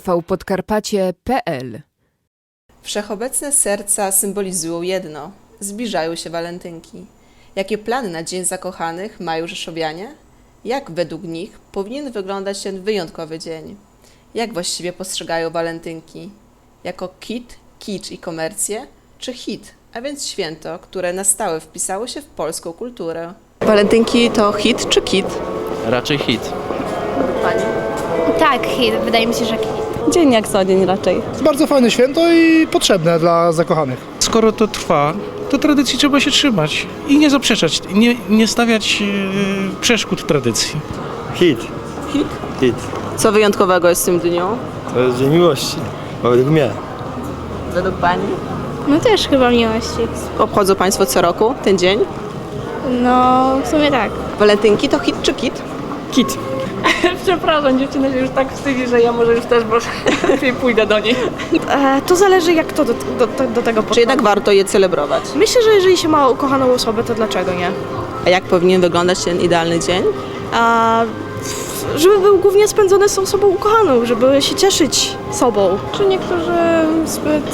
tvpodkarpacie.pl Wszechobecne serca symbolizują jedno zbliżają się walentynki. Jakie plany na Dzień Zakochanych mają Rzeszowianie? Jak według nich powinien wyglądać ten wyjątkowy dzień? Jak właściwie postrzegają walentynki? Jako kit, kicz i komercję, czy hit, a więc święto, które na stałe wpisało się w polską kulturę? Walentynki to hit czy kit? Raczej hit. Tak, hit. Wydaje mi się, że hit. Dzień jak co dzień raczej. jest bardzo fajne święto i potrzebne dla zakochanych. Skoro to trwa, to tradycji trzeba się trzymać i nie zaprzeczać, nie, nie stawiać e, przeszkód w tradycji. Hit. Hit? Hit. Co wyjątkowego jest w tym dniu? To jest dzień miłości. Według mnie. Według Pani? No też chyba miłości. Obchodzą Państwo co roku ten dzień? No, w sumie tak. Walentynki to hit czy kit? Kit. Przepraszam, dziewczyna się już tak wstydzi, że ja może już też może lepiej pójdę do niej. E, to zależy jak to do, do, do, do tego Czy podchodzi. jednak warto je celebrować? Myślę, że jeżeli się ma ukochaną osobę, to dlaczego nie? A jak powinien wyglądać ten idealny dzień? A, żeby był głównie spędzony z osobą ukochaną, żeby się cieszyć sobą. Czy niektórzy zbyt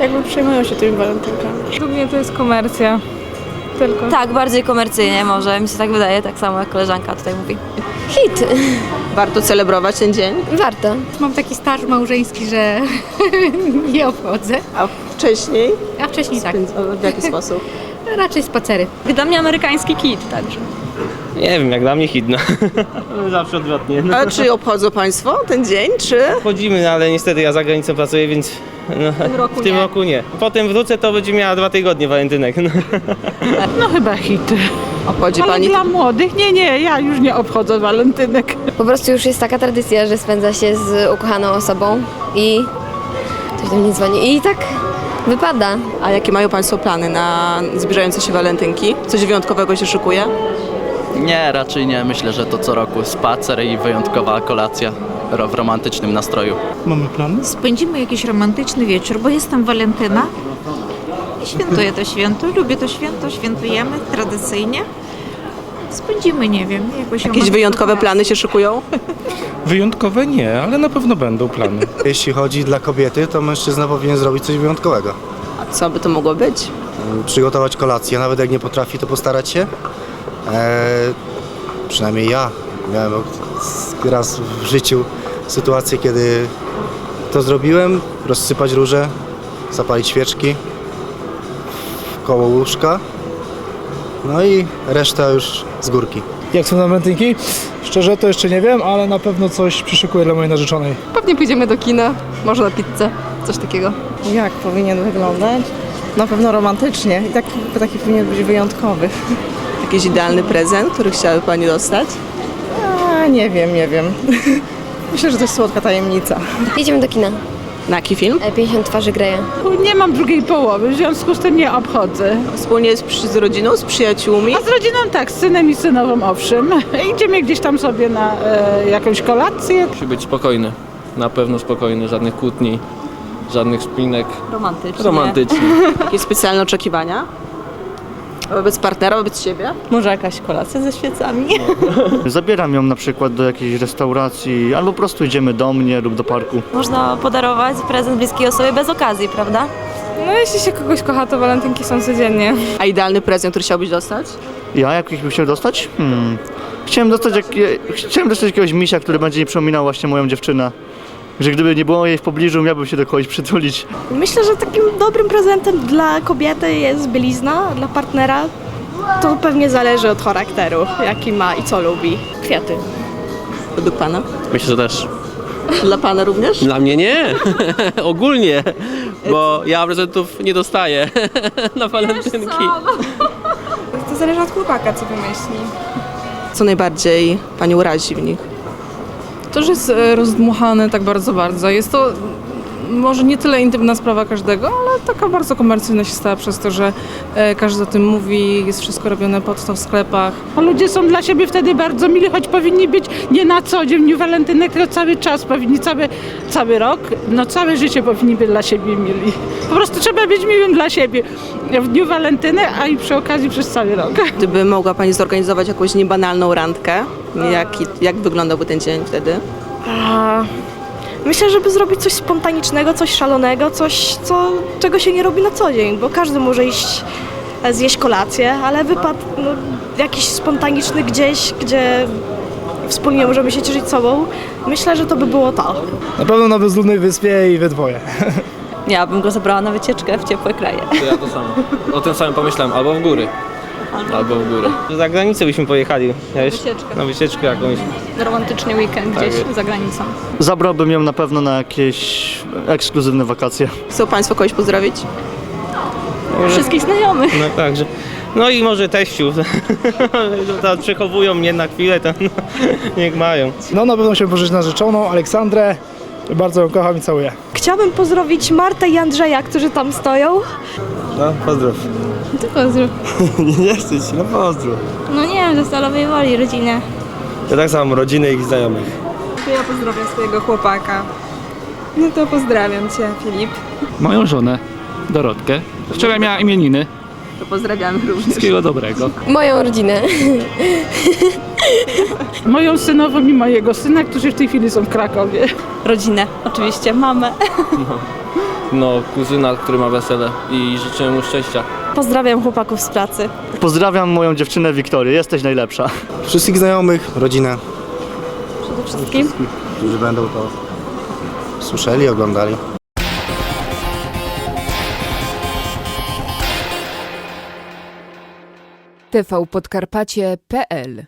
jakby przejmują się tymi walentynkami? Głównie to jest komercja. Tylko. Tak, bardziej komercyjnie może, mi się tak wydaje, tak samo jak koleżanka tutaj mówi. Hit. Warto celebrować ten dzień? Warto. Mam taki staż małżeński, że nie obchodzę. A wcześniej? A wcześniej tak, W jaki sposób? raczej spacery. Dla mnie amerykański kit także. Nie wiem, jak dla mnie hit, no. Zawsze odwrotnie. No. A czy obchodzą Państwo ten dzień, czy? Chodzimy, no, ale niestety ja za granicą pracuję, więc no, w tym roku nie. Potem wrócę, to będzie miała dwa tygodnie walentynek. No. No chyba hit. Obchodzi Ale Pani? dla młodych? Nie, nie, ja już nie obchodzę walentynek. Po prostu już jest taka tradycja, że spędza się z ukochaną osobą i ktoś do mnie dzwoni i tak wypada. A jakie mają Państwo plany na zbliżające się walentynki? Coś wyjątkowego się szykuje? Nie, raczej nie. Myślę, że to co roku spacer i wyjątkowa kolacja ro- w romantycznym nastroju. Mamy plany? Spędzimy jakiś romantyczny wieczór, bo jestem Walentyna i świętuję to święto. Lubię to święto, świętujemy tradycyjnie. Spędzimy, nie wiem, jakoś Jakieś wyjątkowe plany się szykują? Wyjątkowe nie, ale na pewno będą plany. Jeśli chodzi dla kobiety, to mężczyzna powinien zrobić coś wyjątkowego. A co by to mogło być? Przygotować kolację, nawet jak nie potrafi, to postarać się. Eee, przynajmniej ja miałem raz w życiu sytuację, kiedy to zrobiłem. Rozsypać róże, zapalić świeczki koło łóżka. No i reszta już z górki. Jak są na walentynki? Szczerze to jeszcze nie wiem, ale na pewno coś przyszykuję dla mojej narzeczonej. Pewnie pójdziemy do kina, może na pizzę, coś takiego. Jak powinien wyglądać? Na pewno romantycznie i taki, taki powinien być wyjątkowy. Jakiś idealny prezent, który chciałaby Pani dostać? A, nie wiem, nie wiem. Myślę, że to jest słodka tajemnica. Jedziemy do kina. Na jaki film? E, 50 twarzy Greya. Nie mam drugiej połowy, w związku z tym nie obchodzę. Wspólnie z, z rodziną, z przyjaciółmi? A z rodziną tak, z synem i synową owszem. Idziemy gdzieś tam sobie na e, jakąś kolację. Musi być spokojny. Na pewno spokojny, żadnych kłótni, żadnych spinek. Romantycznie. Romantyczny. Jakieś specjalne oczekiwania? Wobec partnera, wobec siebie? Może jakaś kolacja ze świecami? Zabieram ją na przykład do jakiejś restauracji, albo po prostu idziemy do mnie lub do parku. Można podarować prezent bliskiej osobie bez okazji, prawda? No jeśli się kogoś kocha, to walentynki są codziennie. A idealny prezent, który chciałbyś dostać? Ja jakich bym chciał dostać? Hmm. Chciałem dostać, jak, chciałem dostać jakiegoś misia, który będzie mi przypominał właśnie moją dziewczynę. Że gdyby nie było jej w pobliżu, miałbym się do kogoś przytulić. Myślę, że takim dobrym prezentem dla kobiety jest bielizna, dla partnera. To pewnie zależy od charakteru, jaki ma i co lubi. Kwiaty. Według Pana? Myślę, że też. Dla Pana również? Dla mnie nie. Ogólnie. Bo ja prezentów nie dostaję na walentynki. To zależy od chłopaka, co wymyśli. Co najbardziej Pani urazi w nich? To, jest e, rozdmuchany tak bardzo, bardzo. Jest to może nie tyle intymna sprawa każdego, taka bardzo komercyjna się stała przez to, że e, każdy o tym mówi, jest wszystko robione pod to w sklepach. A ludzie są dla siebie wtedy bardzo mili, choć powinni być nie na co dzień w dniu walentynek, tylko cały czas, powinni cały, cały rok, no całe życie powinni być dla siebie mili. Po prostu trzeba być miłym dla siebie w dniu walentynek, a i przy okazji przez cały rok. Gdyby mogła Pani zorganizować jakąś niebanalną randkę, jaki, jak wyglądałby ten dzień wtedy? A, myślę, żeby zrobić coś spontanicznego, coś szalonego, coś, co, czego się nie robi na co dzień, bo każdy może iść e, zjeść kolację, ale wypad no, jakiś spontaniczny gdzieś, gdzie wspólnie możemy się cieszyć sobą, myślę, że to by było to. Na pewno na bezludnej wyspie i we dwoje. Ja bym go zabrała na wycieczkę w ciepłe kraje. Ja to samo. O tym samym pomyślałem, albo w góry. Albo w góry. Za granicę byśmy pojechali. Ja jeszcze, wycieczkę. Na wycieczkę jakąś. Romantyczny weekend Tak gdzieś za granicą. Zabrałbym ją na pewno na jakieś ekskluzywne wakacje. Chcą Państwo kogoś pozdrowić? Może, Wszystkich znajomych. no także. No i może teściów. to przechowują mnie na chwilę, to no, niech mają. No na pewno się pożyć narzeczoną, Aleksandrę. Bardzo ją kocham i całuję. Chciałabym pozdrowić Martę i Andrzeja, którzy tam stoją. No, pozdrow. Ty pozdrów. nie chcę ci, no pozdrow. No nie wiem, ze Stalowej Woli rodzinę. Ja tak samo, rodziny i znajomych. To ja pozdrawiam swojego chłopaka. No to pozdrawiam Cię, Filip. Moją żonę, Dorotkę. Wczoraj miała imieniny. To pozdrawiamy również. Wszystkiego dobrego. Moją rodzinę. Moją synową i mojego syna, którzy w tej chwili są w Krakowie. Rodzinę, oczywiście, mamę. No, kuzyna, który ma wesele i życzę mu szczęścia. Pozdrawiam chłopaków z pracy. Pozdrawiam moją dziewczynę Wiktorię. Jesteś najlepsza. Wszystkich znajomych, rodzinę, Przede wszystkim. którzy będą to słyszeli, oglądali. tvpodkarpacie.pl